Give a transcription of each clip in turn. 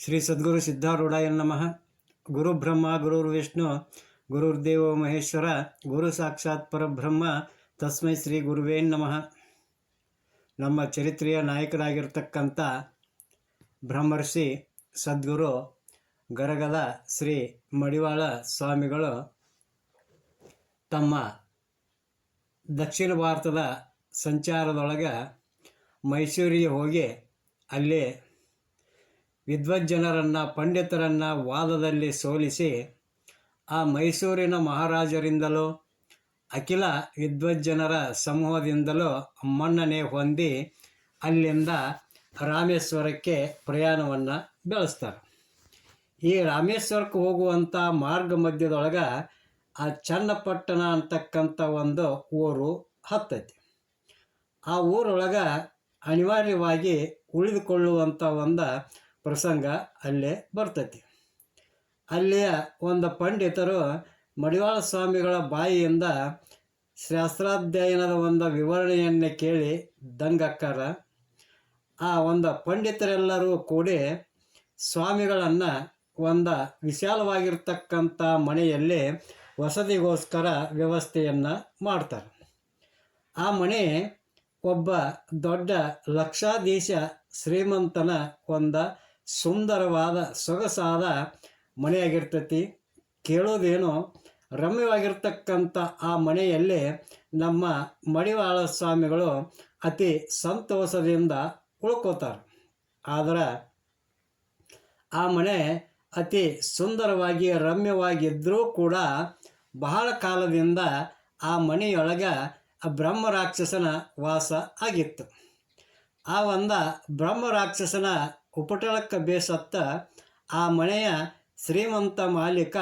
ಶ್ರೀ ಸದ್ಗುರು ಸಿದ್ಧಾರೂಢಾಯ ನಮಃ. ಗುರು ಬ್ರಹ್ಮ ಗುರುರ್ ವಿಷ್ಣು ಗುರುರ್ದೇವೋ ಮಹೇಶ್ವರ, ಗುರು ಸಾಕ್ಷಾತ್ ಪರಬ್ರಹ್ಮ, ತಸ್ಮೈ ಶ್ರೀ ಗುರುವೇ ನಮಃ. ನಮ್ಮ ಚರಿತ್ರೆಯ ನಾಯಕರಾಗಿರ್ತಕ್ಕಂಥ ಬ್ರಹ್ಮರ್ಷಿ ಸದ್ಗುರು ಗರಗದ ಶ್ರೀ ಮಡಿವಾಳ ಸ್ವಾಮಿಗಳು ತಮ್ಮ ದಕ್ಷಿಣ ಭಾರತದ ಸಂಚಾರದೊಳಗೆ ಮೈಸೂರಿಗೆ ಹೋಗಿ ಅಲ್ಲಿ ವಿದ್ವಜ್ಜನರನ್ನು, ಪಂಡಿತರನ್ನು ವಾದದಲ್ಲಿ ಸೋಲಿಸಿ ಆ ಮೈಸೂರಿನ ಮಹಾರಾಜರಿಂದಲೋ, ಅಖಿಲ ವಿದ್ವಜ್ಜನರ ಸಮೂಹದಿಂದಲೋ ಮನ್ನಣೆ ಹೊಂದಿ ಅಲ್ಲಿಂದ ರಾಮೇಶ್ವರಕ್ಕೆ ಪ್ರಯಾಣವನ್ನು ಬೆಳೆಸ್ತಾರೆ. ಈ ರಾಮೇಶ್ವರಕ್ಕೆ ಹೋಗುವಂಥ ಮಾರ್ಗ ಮಧ್ಯದೊಳಗೆ ಆ ಚನ್ನಪಟ್ಟಣ ಅಂತಕ್ಕಂಥ ಒಂದು ಊರು ಹತ್ತೈತಿ. ಆ ಊರೊಳಗೆ ಅನಿವಾರ್ಯವಾಗಿ ಉಳಿದುಕೊಳ್ಳುವಂಥ ಒಂದು ಪ್ರಸಂಗ ಅಲ್ಲೇ ಬರ್ತೈತಿ. ಅಲ್ಲಿಯ ಒಂದು ಪಂಡಿತರು ಮಡಿವಾಳ ಸ್ವಾಮಿಗಳ ಬಾಯಿಯಿಂದ ಶಾಸ್ತ್ರಾಧ್ಯಯನದ ಒಂದು ವಿವರಣೆಯನ್ನು ಕೇಳಿ ದಂಗಕ್ಕಾರ. ಆ ಒಂದು ಪಂಡಿತರೆಲ್ಲರೂ ಕೂಡಿ ಸ್ವಾಮಿಗಳನ್ನು ಒಂದು ವಿಶಾಲವಾಗಿರ್ತಕ್ಕಂಥ ಮನೆಯಲ್ಲಿ ವಸತಿಗೋಸ್ಕರ ವ್ಯವಸ್ಥೆಯನ್ನು ಮಾಡ್ತಾರೆ. ಆ ಮನೆ ಒಬ್ಬ ದೊಡ್ಡ ಲಕ್ಷಾಧೀಶ ಶ್ರೀಮಂತನ ಒಂದು ಸುಂದರವಾದ, ಸೊಗಸಾದ ಮನೆಯಾಗಿರ್ತೈತಿ. ಕೇಳೋದೇನು ರಮ್ಯವಾಗಿರ್ತಕ್ಕಂಥ ಆ ಮನೆಯಲ್ಲಿ ನಮ್ಮ ಮಡಿವಾಳ ಸ್ವಾಮಿಗಳು ಅತಿ ಸಂತೋಷದಿಂದ ಉಳ್ಕೋತಾರೆ. ಆದರೆ ಆ ಮನೆ ಅತಿ ಸುಂದರವಾಗಿ ರಮ್ಯವಾಗಿದ್ದರೂ ಕೂಡ ಬಹಳ ಕಾಲದಿಂದ ಆ ಮನೆಯೊಳಗೆ ಬ್ರಹ್ಮ ರಾಕ್ಷಸನ ವಾಸ ಆಗಿತ್ತು. ಆ ಒಂದು ಬ್ರಹ್ಮ ರಾಕ್ಷಸನ ಉಪಟಳಕ್ಕೆ ಬೇಸತ್ತ ಆ ಮನೆಯ ಶ್ರೀಮಂತ ಮಾಲೀಕ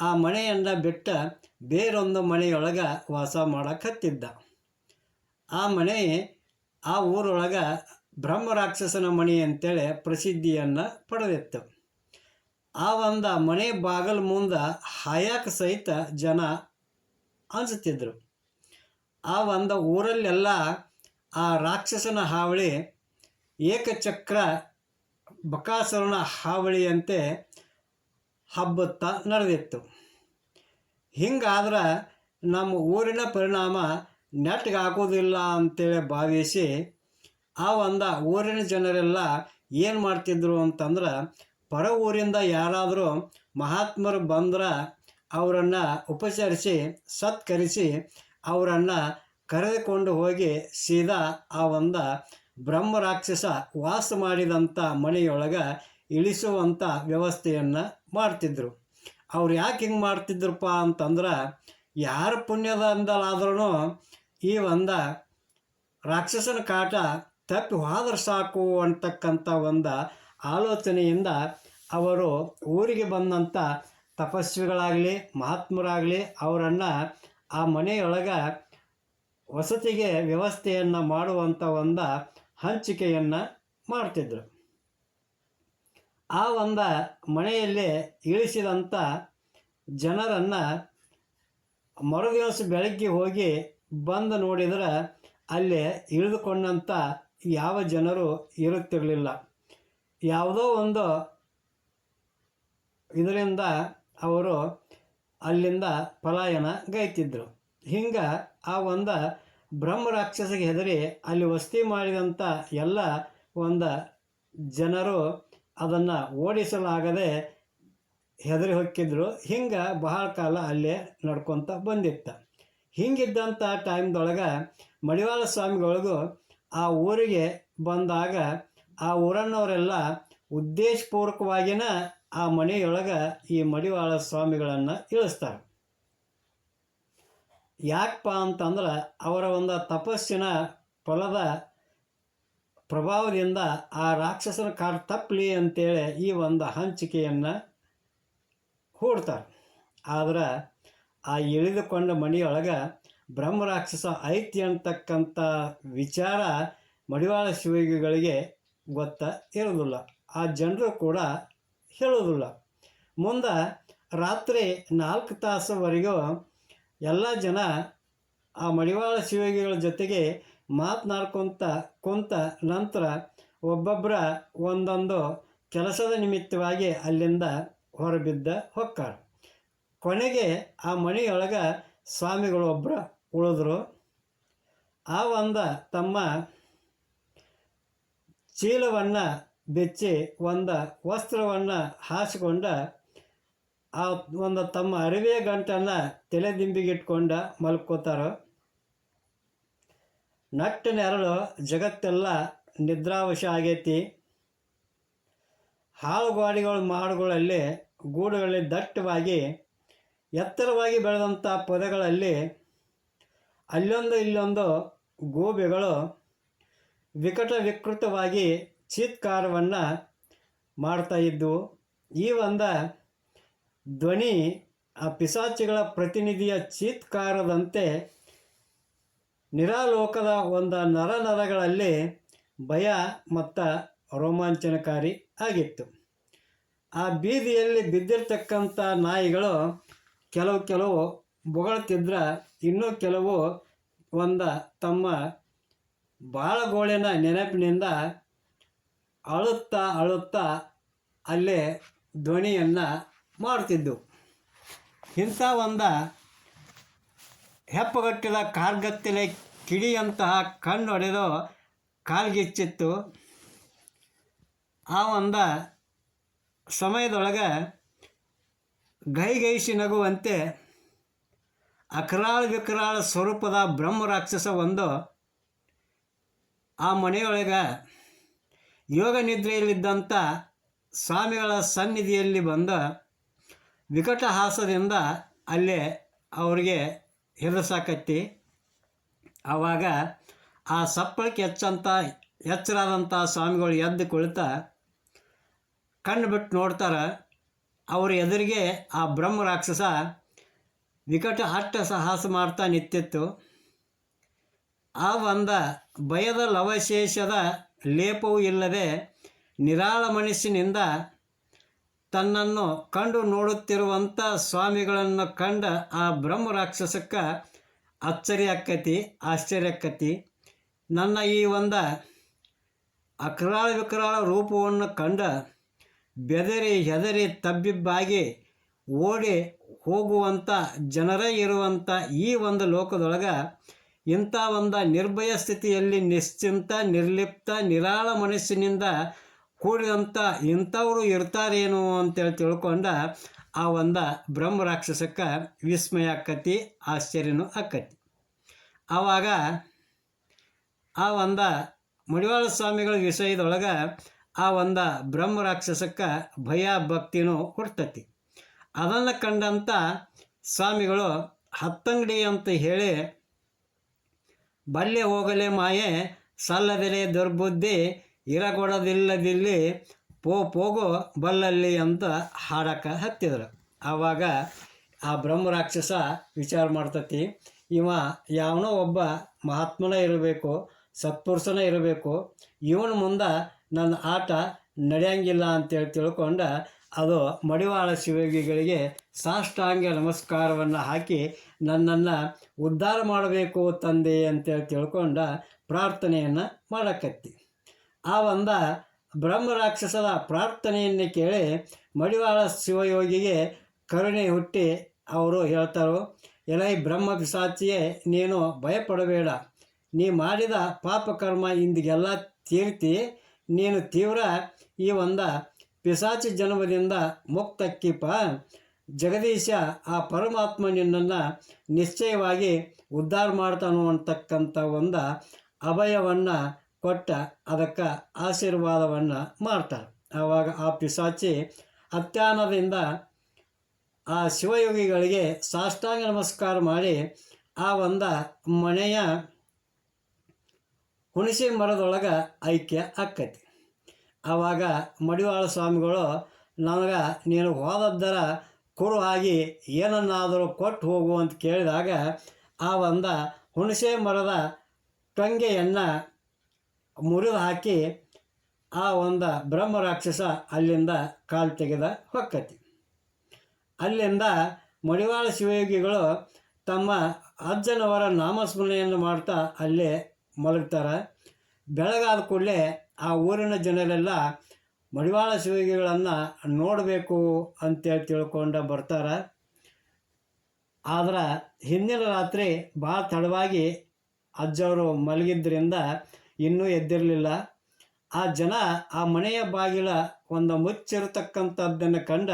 ಆ ಮನೆಯನ್ನ ಬಿಟ್ಟ ಬೇರೊಂದು ಮನೆಯೊಳಗೆ ವಾಸ ಮಾಡಕತ್ತಿದ್ದ. ಆ ಮನೆ, ಆ ಊರೊಳಗೆ ಬ್ರಹ್ಮ ರಾಕ್ಷಸನ ಮನೆ ಅಂತೇಳಿ ಪ್ರಸಿದ್ಧಿಯನ್ನು ಪಡೆದಿತ್ತು. ಆ ಒಂದು ಮನೆ ಬಾಗಲ ಮುಂದೆ ಹಾಯಕ್ಕೆ ಸಹಿತ ಜನ ಅನಿಸುತ್ತಿದ್ದರು ಆ ಒಂದು ಊರಲ್ಲೆಲ್ಲ ಆ ರಾಕ್ಷಸನ ಹಾವಳಿ ಏಕಚಕ್ರ ಬಕಾಸುರನ ಹಾವಳಿಯಂತೆ ಹಬ್ಬತ್ತ ನಡೆದಿತ್ತು. ಹಿಂಗಾದ್ರೆ ನಮ್ಮ ಊರಿನ ಪರಿಣಾಮ ನೆಟ್ಗೆ ಹಾಕೋದಿಲ್ಲ ಅಂತೇಳಿ ಭಾವಿಸಿ ಆ ಒಂದು ಊರಿನ ಜನರೆಲ್ಲ ಏನು ಮಾಡ್ತಿದ್ರು ಅಂತಂದ್ರೆ ಪರ ಊರಿಂದ ಯಾರಾದರೂ ಮಹಾತ್ಮರು ಬಂದ್ರೆ ಅವರನ್ನು ಉಪಚರಿಸಿ, ಸತ್ಕರಿಸಿ ಅವರನ್ನು ಕರೆದುಕೊಂಡು ಹೋಗಿ ಸೀದಾ ಆ ಒಂದು ಬ್ರಹ್ಮ ರಾಕ್ಷಸ ವಾಸ ಮಾಡಿದಂಥ ಮನೆಯೊಳಗೆ ಇಳಿಸುವಂಥ ವ್ಯವಸ್ಥೆಯನ್ನು ಮಾಡ್ತಿದ್ರು. ಅವ್ರು ಯಾಕೆ ಹಿಂಗೆ ಮಾಡ್ತಿದ್ರಪ್ಪ ಅಂತಂದ್ರೆ, ಯಾರ ಪುಣ್ಯದಿಂದಲಾದ್ರೂ ಈ ಒಂದು ರಾಕ್ಷಸನ ಕಾಟ ತಪ್ಪಿ ಹೋದ್ರೆ ಸಾಕು ಅಂತಕ್ಕಂಥ ಒಂದು ಆಲೋಚನೆಯಿಂದ ಅವರು ಊರಿಗೆ ಬಂದಂಥ ತಪಸ್ವಿಗಳಾಗಲಿ, ಮಹಾತ್ಮರಾಗಲಿ ಅವರನ್ನು ಆ ಮನೆಯೊಳಗೆ ವಸತಿಗೆ ವ್ಯವಸ್ಥೆಯನ್ನು ಮಾಡುವಂಥ ಒಂದು ಹಂಚಿಕೆಯನ್ನು ಮಾಡ್ತಿದ್ರು. ಆ ಒಂದು ಮನೆಯಲ್ಲೇ ಇಳಿಸಿದಂಥ ಜನರನ್ನು ಮರುದಿವಸ ಬೆಳಗ್ಗೆ ಹೋಗಿ ಬಂದು ನೋಡಿದ್ರೆ ಅಲ್ಲಿ ಇಳಿದುಕೊಂಡಂಥ ಯಾವ ಜನರು ಇರುತ್ತಿರಲಿಲ್ಲ. ಯಾವುದೋ ಒಂದು ಇದರಿಂದ ಅವರು ಅಲ್ಲಿಂದ ಪಲಾಯನ ಗೈತಿದ್ದರು ಹಿಂಗೆ ಆ ಒಂದು ಬ್ರಹ್ಮ ರಾಕ್ಷಸಿಗೆ ಹೆದರಿ ಅಲ್ಲಿ ವಸತಿ ಮಾಡಿದಂಥ ಎಲ್ಲ ಒಂದು ಜನರು ಅದನ್ನು ಓಡಿಸಲಾಗದೆ ಹೆದರಿ ಹೊಕ್ಕಿದ್ರು. ಹಿಂಗೆ ಬಹಳ ಕಾಲ ಅಲ್ಲೇ ನಡ್ಕೊತ ಬಂದಿತ್ತು. ಹಿಂಗಿದ್ದಂಥ ಟೈಮ್ದೊಳಗೆ ಮಡಿವಾಳ ಸ್ವಾಮಿಗಳಿಗೂ ಆ ಊರಿಗೆ ಬಂದಾಗ ಆ ಊರನ್ನವರೆಲ್ಲ ಉದ್ದೇಶಪೂರ್ವಕವಾಗಿನ ಆ ಮನೆಯೊಳಗೆ ಈ ಮಡಿವಾಳ ಸ್ವಾಮಿಗಳನ್ನು ಇಳಿಸ್ತಾರೆ. ಯಾಕಪ್ಪ ಅಂತಂದ್ರೆ ಅವರ ಒಂದು ತಪಸ್ಸಿನ ಫಲದ ಪ್ರಭಾವದಿಂದ ಆ ರಾಕ್ಷಸನ ಕಾಟ ತಪ್ಪಲಿ ಅಂತೇಳಿ ಈ ಒಂದು ಹಂಚಿಕೆಯನ್ನು ಹೂಡ್ತಾರೆ. ಆದ್ರೆ ಆ ಇಳಿದುಕೊಂಡ ಬ್ರಹ್ಮ ರಾಕ್ಷಸ ಐತಿ ಅಂತಕ್ಕಂಥ ವಿಚಾರ ಮಡಿವಾಳ ಶಿವಗಳಿಗೆ ಗೊತ್ತ ಇರೋದಿಲ್ಲ. ಆ ಜನರು ಕೂಡ ಹೇಳೋದಿಲ್ಲ. ಮುಂದೆ ರಾತ್ರಿ ನಾಲ್ಕು ತಾಸುವರೆಗೂ ಎಲ್ಲ ಜನ ಆ ಮಡಿವಾಳ ಶಿವಗಿಗಳ ಜೊತೆಗೆ ಮಾತನಾಡ್ಕೊಂತ ಕುಂತ ನಂತರ ಒಬ್ಬೊಬ್ಬರ ಒಂದೊಂದು ಕೆಲಸದ ನಿಮಿತ್ತವಾಗಿ ಅಲ್ಲಿಂದ ಹೊರಬಿದ್ದ ಹೊಕ್ಕಾರ. ಕೊನೆಗೆ ಆ ಮನೆಯೊಳಗೆ ಸ್ವಾಮಿಗಳು ಒಬ್ಬರ ಉಳಿದ್ರು. ಆ ಒಂದ ತಮ್ಮ ಚೀಲವನ್ನು ಬೆಚ್ಚಿ ಒಂದು ವಸ್ತ್ರವನ್ನು ಹಾಸಿಕೊಂಡ ಆ ಒಂದು ತಮ್ಮ ಅರಿವೆಯ ಗಂಟನ್ನು ತಲೆದಿಂಬಿಗಿಟ್ಕೊಂಡ ಮಲ್ಕೋತಾರ? ನಟ್ಟ ನೆರಳು ಜಗತ್ತೆಲ್ಲ ನಿದ್ರಾವಶ ಆಗೈತಿ. ಹಾಳುಗಾಡಿಗಳ ಮಾಡುಗಳಲ್ಲಿ ಗೂಡುಗಳಲ್ಲಿ ದಟ್ಟವಾಗಿ, ಎತ್ತರವಾಗಿ ಬೆಳೆದಂಥ ಪೊದೆಗಳಲ್ಲಿ ಅಲ್ಲೊಂದು ಇಲ್ಲೊಂದು ಗೂಬೆಗಳು ವಿಕಟ ವಿಕೃತವಾಗಿ ಚೀತ್ಕಾರವನ್ನು ಮಾಡ್ತಾ ಇದ್ದವು ಈ ಒಂದ ಧ್ವನಿ ಆ ಪಿಸಾಚಿಗಳ ಪ್ರತಿನಿಧಿಯ ಚೀತ್ಕಾರದಂತೆ ನಿರಾಲೋಕದ ಒಂದು ನರನರಗಳಲ್ಲಿ ಭಯ ಮತ್ತು ರೋಮಾಂಚನಕಾರಿ ಆಗಿತ್ತು. ಆ ಬೀದಿಯಲ್ಲಿ ಬಿದ್ದಿರ್ತಕ್ಕಂಥ ನಾಯಿಗಳು ಕೆಲವು ಕೆಲವು ಬೊಗಳ್ತಿದ್ರ, ಇನ್ನೂ ಕೆಲವು ಒಂದು ತಮ್ಮ ಬಾಳಗೋಳಿನ ನೆನಪಿನಿಂದ ಅಳುತ್ತಾ ಅಳುತ್ತಾ ಅಲ್ಲೇ ಧ್ವನಿಯನ್ನು ಮಾಡ್ತಿದ್ದವು ಇಂಥ ಒಂದು ಹೆಪ್ಪಗಟ್ಟಿದ ಕಾರ್ಗತ್ತಲೆ ಕಿಡಿಯಂತಹ ಕಣ್ಣು ಹೊಡೆದು ಕಾಲ್ಗಿಚ್ಚಿತ್ತು. ಆ ಒಂದು ಸಮಯದೊಳಗೆ ಗೈಗೈಸಿ ನಗುವಂತೆ ಅಕರಾಳ ವಿಕರಾಳ ಸ್ವರೂಪದ ಬ್ರಹ್ಮ ರಾಕ್ಷಸ ಒಂದು ಆ ಮನೆಯೊಳಗೆ ಯೋಗ ನಿದ್ರೆಯಲ್ಲಿದ್ದಂಥ ಸ್ವಾಮಿಗಳ ಸನ್ನಿಧಿಯಲ್ಲಿ ಬಂದ ವಿಕಟಹಾಸದಿಂದ ಅಲ್ಲೇ ಅವರಿಗೆ ಹೆದರ್ಸಾಕತ್ತಿ. ಆವಾಗ ಆ ಸಪ್ಪಳಕ್ಕೆ ಹೆಚ್ಚಂತ ಎಚ್ಚರಾದಂಥ ಸ್ವಾಮಿಗಳು ಎದ್ದು ಕುಳಿತ ಕಣ್ಣು ಬಿಟ್ಟು ನೋಡ್ತಾರೆ. ಅವ್ರ ಎದುರಿಗೆ ಆ ಬ್ರಹ್ಮ ರಾಕ್ಷಸ ವಿಕಟ ಅಟ್ಟ ಸಾಹಸ ಮಾಡ್ತಾ ನಿಂತಿತ್ತು. ಆ ಒಂದ ಭಯದ ಲವಶೇಷದ ಲೇಪವೂ ಇಲ್ಲದೆ ನಿರಾಳ ಮನಸ್ಸಿನಿಂದ ತನ್ನನ್ನು ಕಂಡು ನೋಡುತ್ತಿರುವಂಥ ಸ್ವಾಮಿಗಳನ್ನು ಕಂಡ ಆ ಬ್ರಹ್ಮ ರಾಕ್ಷಸಕ್ಕೆ ಅಚ್ಚರಿ ಆಕ್ಕತಿ ಆಶ್ಚರ್ಯ ಆಕ್ಕತಿ ನನ್ನ ಈ ಒಂದು ಅಕ್ರಾಳ ವಿಕ್ರಾಳ ರೂಪವನ್ನು ಕಂಡ ಬೆದರಿ ಹೆದರಿ ತಬ್ಬಿಬ್ಬಾಗಿ ಓಡಿ ಹೋಗುವಂಥ ಜನರೇ ಇರುವಂಥ ಈ ಒಂದು ಲೋಕದೊಳಗೆ ಇಂಥ ಒಂದು ನಿರ್ಭಯ ಸ್ಥಿತಿಯಲ್ಲಿ ನಿಶ್ಚಿಂತ, ನಿರ್ಲಿಪ್ತ, ನಿರಾಳ ಮನಸ್ಸಿನಿಂದ ಕೂಡಿದಂಥ ಇಂಥವರು ಇರ್ತಾರೇನೋ ಅಂತೇಳಿ ತಿಳ್ಕೊಂಡ ಆ ಒಂದು ಬ್ರಹ್ಮ ರಾಕ್ಷಸಕ್ಕೆ ವಿಸ್ಮಯ ಆಕ್ಕತಿ ಆಶ್ಚರ್ಯನೂ ಆಕ್ಕತಿ ಆವಾಗ ಆ ಒಂದು ಮಡಿವಾಳ ಸ್ವಾಮಿಗಳ ವಿಷಯದೊಳಗೆ ಆ ಒಂದು ಬ್ರಹ್ಮ ರಾಕ್ಷಸಕ್ಕೆ ಭಯ, ಭಕ್ತಿನೂ ಹುಡ್ತತಿ. ಅದನ್ನು ಕಂಡಂಥ ಸ್ವಾಮಿಗಳು ಹತ್ತಂಗಡಿ ಅಂತ ಹೇಳಿ ಬಲ್ಲೆ ಹೋಗಲೆ ಮಾಯೆ, ಸಲ್ಲದೆಲೆ ದುರ್ಬುದ್ಧಿ ಇರಗೊಡದಿಲ್ಲದಿಲ್ಲಿ ಪೋ, ಪೋಗೋ ಬಲ್ಲಲ್ಲಿ ಅಂತ ಹಾಡಕ್ಕೆ ಹತ್ತಿದ್ರು. ಆವಾಗ ಆ ಬ್ರಹ್ಮ ರಾಕ್ಷಸ ವಿಚಾರ ಮಾಡ್ತತಿ, ಇವ ಯಾವನೋ ಒಬ್ಬ ಮಹಾತ್ಮನ ಇರಬೇಕು, ಸತ್ಪುರುಷನ ಇರಬೇಕು, ಇವನ ಮುಂದೆ ನನ್ನ ಆಟ ನಡೆಯಂಗಿಲ್ಲ ಅಂತೇಳಿ ತಿಳ್ಕೊಂಡ ಅದು ಮಡಿವಾಳ ಶಿವಗಿಗಳಿಗೆ ಸಾಷ್ಟಾಂಗ ನಮಸ್ಕಾರವನ್ನು ಹಾಕಿ ನನ್ನನ್ನು ಉದ್ಧಾರ ಮಾಡಬೇಕು ತಂದೆ ಅಂತೇಳಿ ತಿಳ್ಕೊಂಡು ಪ್ರಾರ್ಥನೆಯನ್ನು ಮಾಡಕತ್ತಿ. ಆ ಒಂದ ಬ್ರಹ್ಮ ರಾಕ್ಷಸದ ಪ್ರಾರ್ಥನೆಯನ್ನು ಕೇಳಿ ಮಡಿವಾಳ ಶಿವಯೋಗಿಗೆ ಕರುಣೆ ಹುಟ್ಟಿ ಅವರು ಹೇಳ್ತಾರೋ, ಎಲೈ ಬ್ರಹ್ಮ ಪಿಸಾಚಿಯೇ ನೀನು ಭಯಪಡಬೇಡ. ನೀ ಮಾಡಿದ ಪಾಪಕರ್ಮ ಇಂದಿಗೆಲ್ಲ ತೀರ್ತಿ. ನೀನು ತೀವ್ರ ಈ ಒಂದು ಪಿಸಾಚಿ ಜನ್ಮದಿಂದ ಮುಕ್ತಕ್ಕಿಪ ಜಗದೀಶ ಆ ಪರಮಾತ್ಮ ನಿನ್ನನ್ನು ನಿಶ್ಚಯವಾಗಿ ಉದ್ಧಾರ ಮಾಡ್ತಾನು ಅಂತಕ್ಕಂಥ ಒಂದು ಅಭಯವನ್ನು ಕೊಟ್ಟ ಅದಕ್ಕೆ ಆಶೀರ್ವಾದವನ್ನು ಮಾಡ್ತಾರೆ. ಆವಾಗ ಆ ಪಿಸಾಚಿ ಅತ್ಯಾನದಿಂದ ಆ ಶಿವಯೋಗಿಗಳಿಗೆ ಸಾಷ್ಟಾಂಗ ನಮಸ್ಕಾರ ಮಾಡಿ ಆ ಒಂದು ಮನೆಯ ಹುಣಸೆ ಮರದೊಳಗೆ ಐಕ್ಯ ಆಕ್ಕೈತಿ ಆವಾಗ ಮಡಿವಾಳ ಸ್ವಾಮಿಗಳು, ನನಗೆ ನೀನು ಹೋದದ್ದರ ಕುರು ಆಗಿ ಏನನ್ನಾದರೂ ಕೊಟ್ಟು ಹೋಗು ಅಂತ ಕೇಳಿದಾಗ ಆ ಒಂದು ಹುಣಸೆ ಮರದ ಟೊಂಗೆಯನ್ನು ಮುರಿದು ಹಾಕಿ ಆ ಒಂದು ಬ್ರಹ್ಮ ರಾಕ್ಷಸ ಅಲ್ಲಿಂದ ಕಾಲು ತೆಗೆದ ಹೊಕ್ಕತಿ. ಅಲ್ಲಿಂದ ಮಡಿವಾಳ ಶಿವಯೋಗಿಗಳು ತಮ್ಮ ಅಜ್ಜನವರ ನಾಮಸ್ಮರಣೆಯನ್ನು ಮಾಡ್ತಾ ಅಲ್ಲೇ ಮಲಗ್ತಾರೆ. ಬೆಳಗಾದ ಕೂಡಲೇ ಆ ಊರಿನ ಜನರೆಲ್ಲ ಮಡಿವಾಳ ಶಿವಯೋಗಿಗಳನ್ನು ನೋಡಬೇಕು ಅಂತೇಳಿ ತಿಳ್ಕೊಂಡು ಬರ್ತಾರೆ. ಆದ್ರೆ ಹಿಂದಿನ ರಾತ್ರಿ ಭಾಳ ತಡವಾಗಿ ಅಜ್ಜವರು ಮಲಗಿದ್ದರಿಂದ ಇನ್ನೂ ಎದ್ದಿರಲಿಲ್ಲ. ಆ ಜನ ಆ ಮನೆಯ ಬಾಗಿಲ ಒಂದು ಮುಚ್ಚಿರತಕ್ಕಂಥದ್ದನ್ನು ಕಂಡ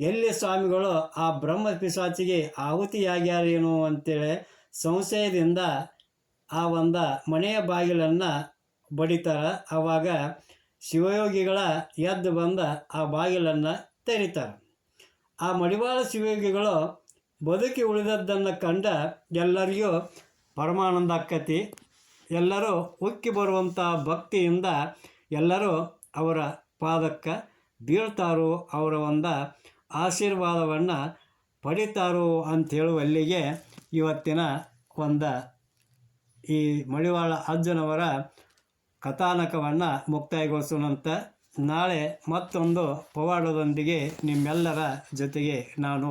ಎಲ್ಲಿ ಸ್ವಾಮಿಗಳು ಆ ಬ್ರಹ್ಮ ಪಿಶಾಚಿಗೆ ಆಹುತಿಯಾಗ್ಯಾರೇನು ಅಂತೇಳಿ ಸಂಶಯದಿಂದ ಆ ಒಂದು ಮನೆಯ ಬಾಗಿಲನ್ನು ಬಡಿತಾರೆ. ಆವಾಗ ಶಿವಯೋಗಿಗಳ ಎದ್ದು ಬಂದ ಆ ಬಾಗಿಲನ್ನು ತೆರೀತಾರೆ. ಆ ಮಡಿವಾಳ ಶಿವಯೋಗಿಗಳು ಬದುಕಿ ಉಳಿದದ್ದನ್ನು ಕಂಡ ಎಲ್ಲರಿಗೂ ಪರಮಾನಂದ ಆಕ್ಕತಿ. ಎಲ್ಲರೂ ಉಕ್ಕಿ ಬರುವಂಥ ಭಕ್ತಿಯಿಂದ ಎಲ್ಲರೂ ಅವರ ಪಾದಕ್ಕೆ ಬೀಳ್ತಾರೋ ಅವರ ಒಂದು ಆಶೀರ್ವಾದವನ್ನು ಪಡಿತಾರೋ ಅಂತ ಹೇಳುವಲ್ಲಿಗೆ ಇವತ್ತಿನ ಒಂದು ಈ ಮಡಿವಾಳ ಅಜ್ಜನವರ ಕಥಾನಕವನ್ನು ಮುಕ್ತಾಯಗೊಳಿಸೋಣಂತ ನಾಳೆ ಮತ್ತೊಂದು ಪವಾಡದೊಂದಿಗೆ ನಿಮ್ಮೆಲ್ಲರ ಜೊತೆಗೆ ನಾನು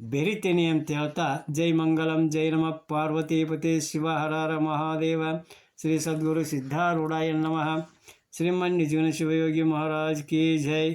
ಬೆರಿತೀನಿ ಅಂತ ಹೇಳ್ತಾ ಜೈ ಮಂಗಲಂ ಜೈ ನಮ ಪಾರ್ವತೀಪತಿ ಶಿವ ಹರರ ಮಹಾದೇವ ಶ್ರೀ ಸದ್ಗುರು ಸಿದ್ಧಾರೂಢಾಯ ನಮಃ ಶ್ರೀಮನ್ ನಿಜುನ ಶಿವಯೋಗಿ ಮಹಾರಾಜ್ ಕಿ ಜೈ